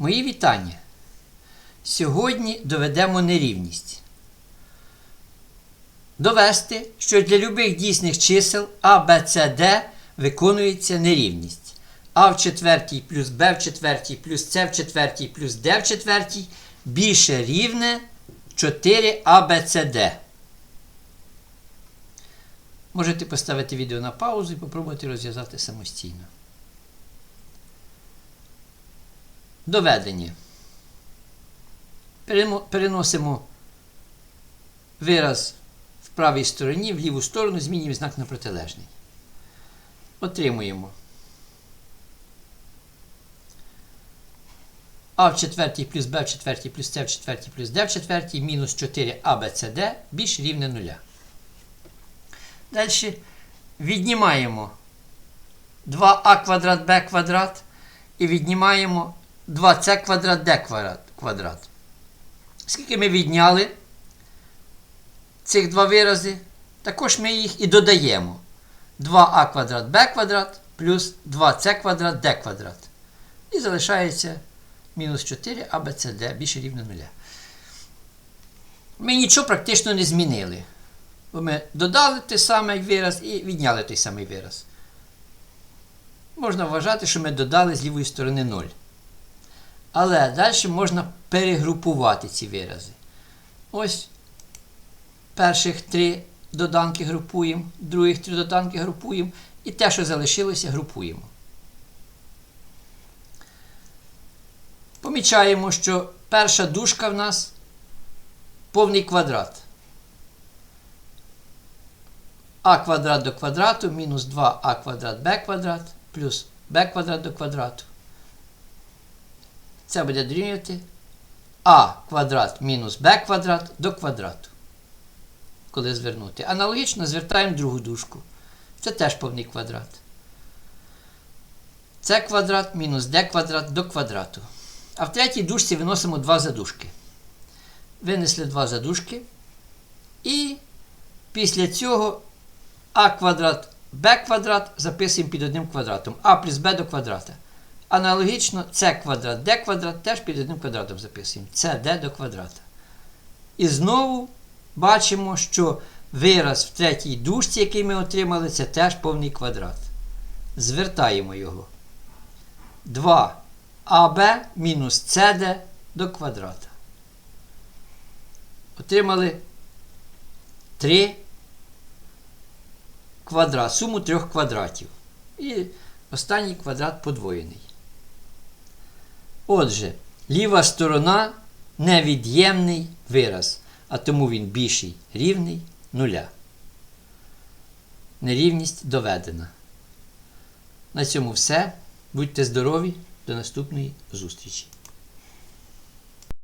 Мої вітання. Сьогодні доведемо нерівність. Довести, що для любих дійсних чисел А, Б, С, Д виконується нерівність. А в четвертій плюс Б в четвертій плюс С в четвертій плюс Д в четвертій більше рівне 4 А, Б, С, Д. Можете поставити відео на паузу і попробувати розв'язати самостійно. Доведення. Переносимо вираз в правій стороні, в ліву сторону, змінюємо знак на протилежний. Отримуємо. А в четвертій плюс Б в четвертій плюс С в четвертій плюс Д в четвертій мінус 4 А, Б, С, Д більш рівне нуля. Далі віднімаємо 2а квадрат Б квадрат і віднімаємо 2c квадрат d квадрат. Скільки ми відняли цих два вирази, також ми їх і додаємо. 2а квадрат b квадрат плюс 2c квадрат d квадрат. І залишається мінус 4 а b, c, d більше рівно 0. Ми нічого практично не змінили. Бо ми додали той самий вираз і відняли той самий вираз. Можна вважати, що ми додали з лівої сторони 0. Але далі можна перегрупувати ці вирази. Ось перших три доданки групуємо, других три доданки групуємо, і те, що залишилося, групуємо. Помічаємо, що перша дужка в нас повний квадрат. а квадрат до квадрату мінус 2а квадрат b квадрат плюс b квадрат до квадрату. Це буде дорівнювати а квадрат мінус b квадрат до квадрату. Коли звернути. Аналогічно звертаємо другу дужку. Це теж повний квадрат. С квадрат мінус d квадрат до квадрату. А в третій дужці виносимо два задушки. Винесли два задушки. І після цього а квадрат b квадрат записуємо під одним квадратом. А плюс b до квадрата. Аналогічно С квадрат d квадрат теж під одним квадратом записуємо. Cd до квадрата. І знову бачимо, що вираз в третій дужці, який ми отримали, це теж повний квадрат. Звертаємо його. 2аб мінус cd до квадрата. Отримали 3 квадрат, суму трьох квадратів. І останній квадрат подвоєний. Отже, ліва сторона невід'ємний вираз, а тому він більший рівний нуля. Нерівність доведена. На цьому все. Будьте здорові, до наступної зустрічі!